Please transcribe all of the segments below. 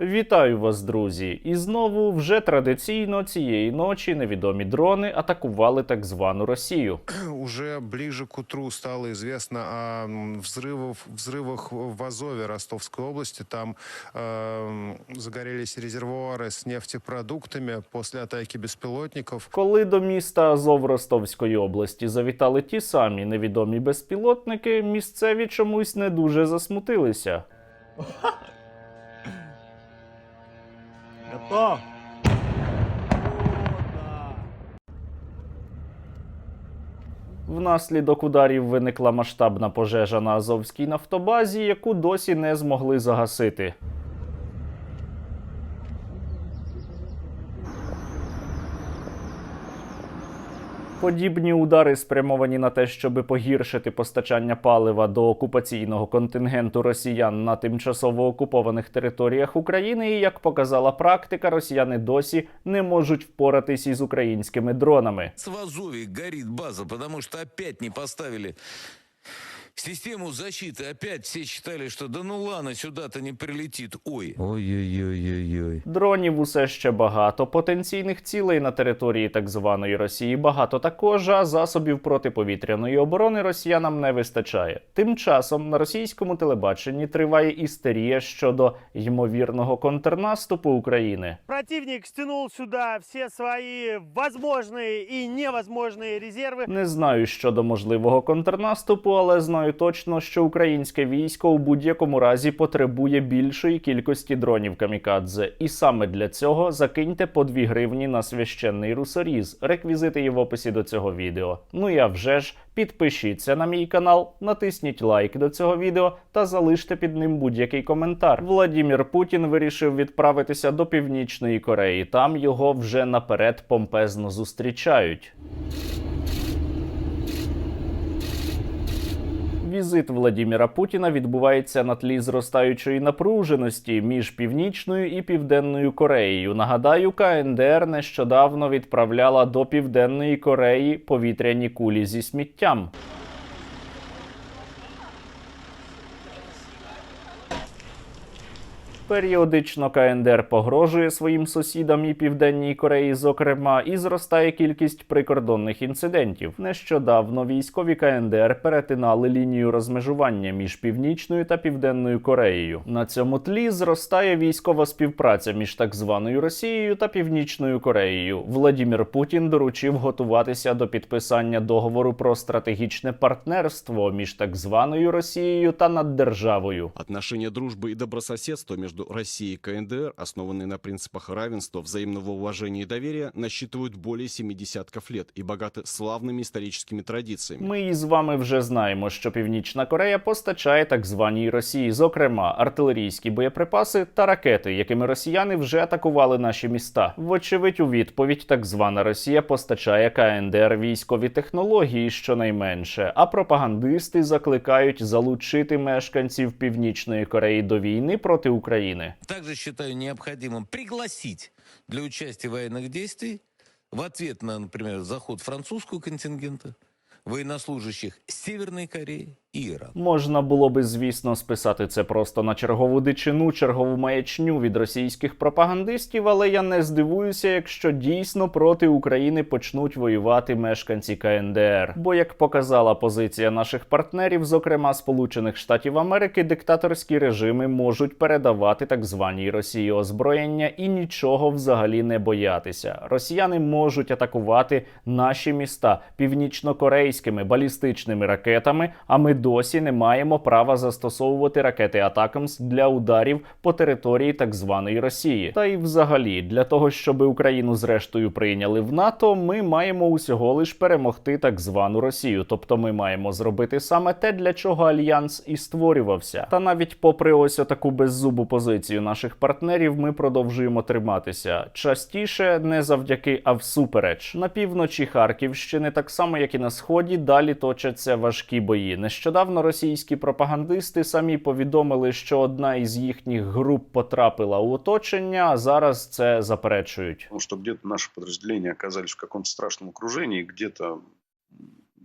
Вітаю вас, друзі! І знову вже традиційно цієї ночі невідомі дрони атакували так звану Росію. Уже ближе к утру стало известно о м, взрывов, взрывах в Азове Ростовской области. Там эм, загорелись резервуары с нефтепродуктами после атаки беспилотников. Коли до міста Азов Ростовської області завітали ті самі невідомі безпілотники, місцеві чомусь не дуже засмутилися. Готов. Внаслідок ударів виникла масштабна пожежа на Азовській нафтобазі, яку досі не змогли загасити. Подібні удари спрямовані на те, щоб погіршити постачання палива до окупаційного контингенту росіян на тимчасово окупованих територіях України. І як показала практика, росіяни досі не можуть впоратись із українськими дронами. Свазові горить база, тому що опять не поставили систему защиты. Опять все считали, что да ну ладно, сюда-то не прилетит. Ой. Ой-ой-ой-ой-ой. Дронів усе ще багато, потенційних цілей на території так званої Росії багато також, а засобів протиповітряної оборони росіянам не вистачає. Тим часом на російському телебаченні триває істерія щодо ймовірного контрнаступу України. Противник стянул сюда все свои возможные и невозможные резервы. Не знаю щодо можливого контрнаступу, але знаю точно, що українське військо у будь-якому разі потребує більшої кількості дронів камікадзе. І саме для цього закиньте по 2 гривні на священний русоріз. Реквізити є в описі до цього відео. Ну а вже ж підпишіться на мій канал, натисніть лайк до цього відео та залиште під ним будь-який коментар. Владімір Путін вирішив відправитися до Північної Кореї. Там його вже наперед помпезно зустрічають. Візит Владіміра Путіна відбувається на тлі зростаючої напруженості між Північною і Південною Кореєю. Нагадаю, КНДР нещодавно відправляла до Південної Кореї повітряні кулі зі сміттям. Періодично КНДР погрожує своїм сусідам і Південній Кореї, зокрема, і зростає кількість прикордонних інцидентів. Нещодавно військові КНДР перетинали лінію розмежування між Північною та Південною Кореєю. На цьому тлі зростає військова співпраця між так званою Росією та Північною Кореєю. Владімір Путін доручив готуватися до підписання договору про стратегічне партнерство між так званою Росією та наддержавою. Отношения дружбы и добрососедства между Россией и КНДР, основанные на принципах равенства, взаимного уважения и доверия, насчитывают более семи десятков лет и богаты славными историческими традициями. Ми із вами вже знаємо, що Північна Корея постачає так званій Росії, зокрема артилерійські боєприпаси та ракети, якими росіяни вже атакували наші міста. Вочевидь, у відповідь так звана Росія постачає КНДР військові технології, щонайменше, а пропагандисти закликають залучити мешканців Північної Кореї до війни проти України. Также считаю необходимым пригласить для участия военных действий в ответ на, например, заход французского контингента военнослужащих Северной Кореи и Ирана. Можна було би, звісно, списати це просто на чергову дичину, чергову маячню від російських пропагандистів, але я не здивуюся, якщо дійсно проти України почнуть воювати мешканці КНДР. Бо, як показала позиція наших партнерів, зокрема Сполучених Штатів Америки, диктаторські режими можуть передавати так званій Росії озброєння і нічого взагалі не боятися. Росіяни можуть атакувати наші міста північнокорейськими балістичними ракетами. А ми досі не маємо права застосовувати ракети Атакамс для ударів по території так званої Росії. Та й взагалі, для того, щоб Україну зрештою прийняли в НАТО, ми маємо усього лиш перемогти так звану Росію. Тобто, ми маємо зробити саме те, для чого альянс і створювався. Та навіть попри ось таку беззубу позицію наших партнерів, ми продовжуємо триматися частіше не завдяки, а всупереч. На півночі Харківщини, так само як і на сході, далі точаться важкі бої. Нещодавно російські пропагандисти самі повідомили, що одна із їхніх груп потрапила у оточення, а зараз це заперечують. Тому що десь наше підрозділення оказались в якомусь страшному окруженні, где-то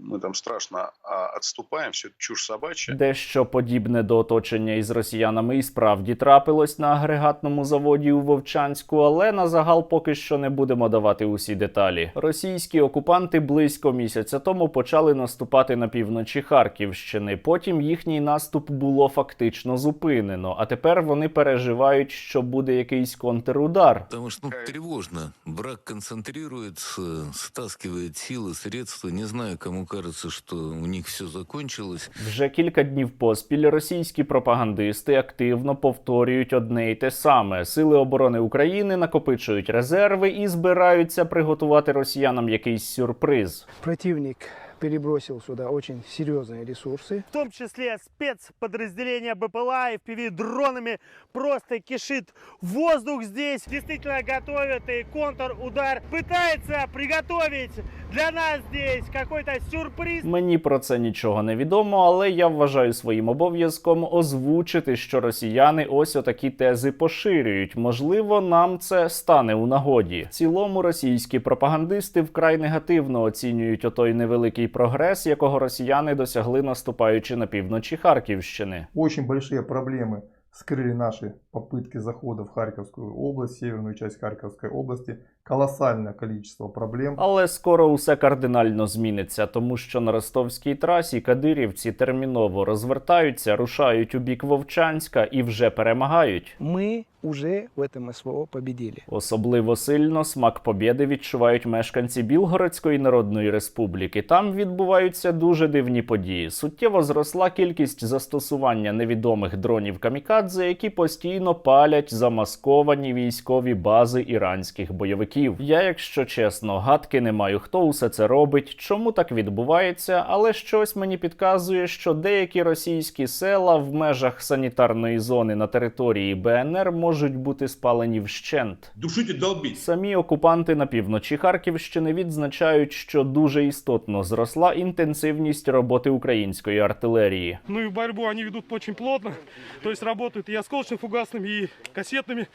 мы там страшно а, отступаем, все это чушь собачья. Дещо подібне до оточення із росіянами і справді трапилось на агрегатному заводі у Вовчанську, але на загал поки що не будемо давати усі деталі. Російські окупанти близько місяця тому почали наступати на півночі Харківщини. Потім їхній наступ було фактично зупинено. А тепер вони переживають, що буде якийсь контрудар. Потому что ну, тревожно. Брак концентрируется, стаскивает силы, средства. Не знаю, кому кажется, что у них все закончилось. Вже кілька днів поспіль російські пропагандисти активно повторюють одне й те саме: сили оборони України накопичують резерви і збираються приготувати росіянам якийсь сюрприз. Противник перебросил сюда очень серьезные ресурсы. В том числе спецподразделения БПЛА и FPV дронами просто кишит воздух здесь. Действительно готовят и контрудар. Пытается приготовить для нас здесь какой-то сюрприз. Мені про це нічого не відомо, але я вважаю своїм обов'язком озвучити, що росіяни ось отакі тези поширюють. Можливо, нам це стане у нагоді. В цілому російські пропагандисти вкрай негативно оцінюють отой невеликий прогрес, якого росіяни досягли наступаючи на півночі Харківщини. Очень большие проблемы скрыли наши попытки захода в Харьковскую область, северную часть Харьковской области. Колоссальное количество проблем. Але скоро усе кардинально зміниться, тому що на ростовській трасі кадирівці терміново розвертаються, рушають у бік Вовчанська і вже перемагають. Мы уже в этом СВО победили. Особливо сильно смак побєди відчувають мешканці Білгородської Народної Республіки. Там відбуваються дуже дивні події. Суттєво зросла кількість застосування невідомих дронів камікадзе, які постійно палять замасковані військові бази іранських бойовиків. Я, якщо чесно, гадки не маю, хто усе це робить, чому так відбувається, але щось мені підказує, що деякі російські села в межах санітарної зони на території БНР можуть бути спалені вщент. Душить и долбить. Самі окупанти на півночі Харківщини відзначають, що дуже істотно зросла інтенсивність роботи української артилерії. Ну и борьбу они ведут очень плотно. То есть работают и осколочно-фугасными, и кассетными.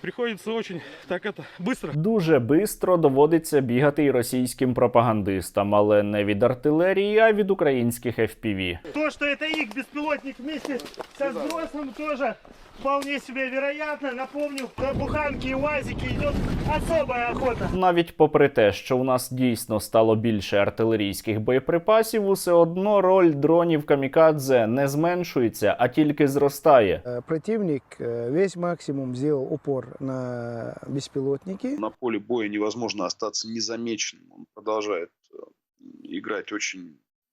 Приходится очень так это быстро. Дуже бистро доводиться бігати і російським пропагандистам, але не від артилерії, а від українських FPV. То, что это их беспилотник вместе со сбросом, тоже вполне себе вероятно. Напомню, на буханки и уазики идет особая охота. Навіть попри те, що у нас дійсно стало більше артилерійських боєприпасів, усе одно роль дронів камікадзе не зменшується, а тільки зростає. Э, Противник э, весь максимум сделал упор на беспилотники. На поле боя невозможно остаться незамеченным. Он продолжает э, играть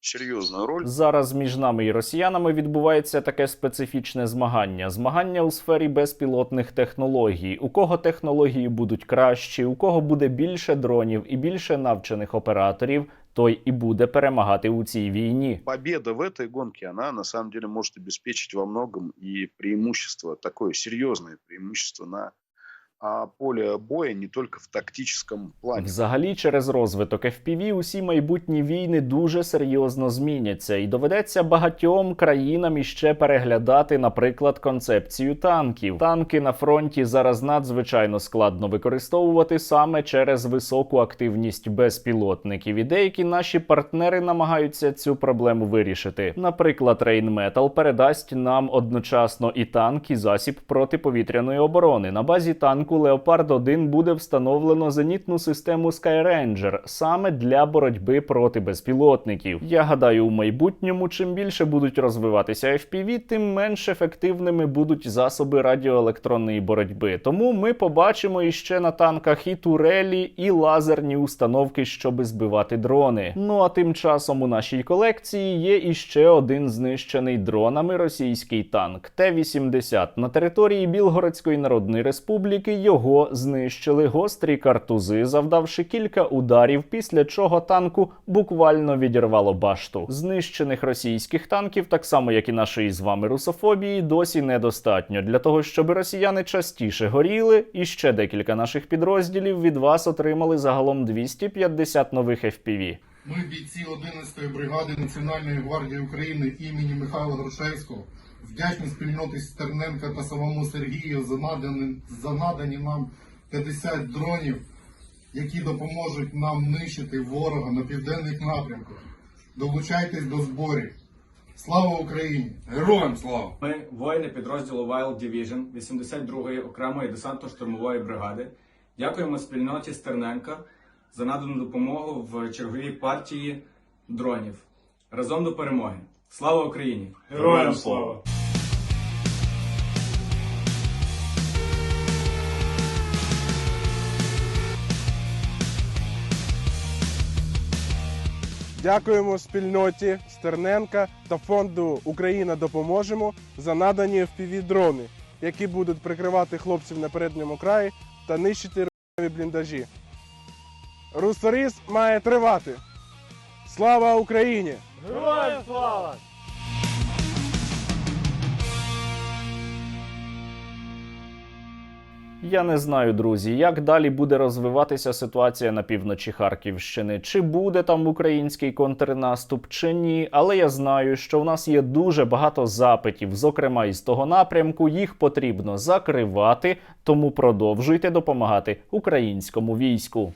серьезную роль. Зараз між нами і росіянами відбувається таке специфічне змагання. Змагання у сфері безпілотних технологій. У кого технології будуть кращі, у кого буде більше дронів і більше навчених операторів, той і буде перемагати у цій війні. Победа в этой гонке, она на самом деле может обеспечить во многом и преимущество, такое серьезное преимущество на а, поле боя не только в тактическом плане. Взагалі, через розвиток FPV усі майбутні війни дуже серйозно зміняться, і доведеться багатьом країнам іще переглядати, наприклад, концепцію танків. Танки на фронті зараз надзвичайно складно використовувати саме через високу активність безпілотників. І деякі наші партнери намагаються цю проблему вирішити. Наприклад, Rheinmetall передасть нам одночасно і танк, і засіб протиповітряної оборони. На базі танку Leopard 1 буде встановлено зенітну систему Skyranger саме для боротьби проти безпілотників. Я гадаю, у майбутньому, чим більше будуть розвиватися FPV, тим менш ефективними будуть засоби радіоелектронної боротьби. Тому ми побачимо іще на танках і турелі, і лазерні установки, щоби збивати дрони. Ну а тим часом у нашій колекції є іще один знищений дронами російський танк Т-80 на території Білгородської Народної Республіки. Його знищили гострі картузи, завдавши кілька ударів, після чого танку буквально відірвало башту. Знищених російських танків, так само як і нашої з вами русофобії, досі недостатньо для того, щоб росіяни частіше горіли, і ще декілька наших підрозділів від вас отримали загалом 250 нових FPV. Ми, бійці 11-ї бригади Національної гвардії України імені Михайла Грушевського, вдячні спільноті Стерненка та самому Сергію за надані, за надані нам 50 дронів, які допоможуть нам нищити ворога на південних напрямках. Долучайтесь до зборів. Слава Україні! Героям слава! Ми воїни підрозділу Wild Division 82-ї окремої десантно-штурмової бригади. Дякуємо спільноті Стерненка за надану допомогу в черговій партії дронів. Разом до перемоги! Слава Україні! Героям слава! Дякуємо спільноті Стерненка та фонду Україна допоможемо за надані FPV-дрони, які будуть прикривати хлопців на передньому краї та нищити бліндажі. Русоріс має тривати. Слава Україні! Героям слава! Я не знаю, друзі, як далі буде розвиватися ситуація на півночі Харківщини. Чи буде там український контрнаступ, чи ні. Але я знаю, що в нас є дуже багато запитів, зокрема із того напрямку. Їх потрібно закривати, тому продовжуйте допомагати українському війську.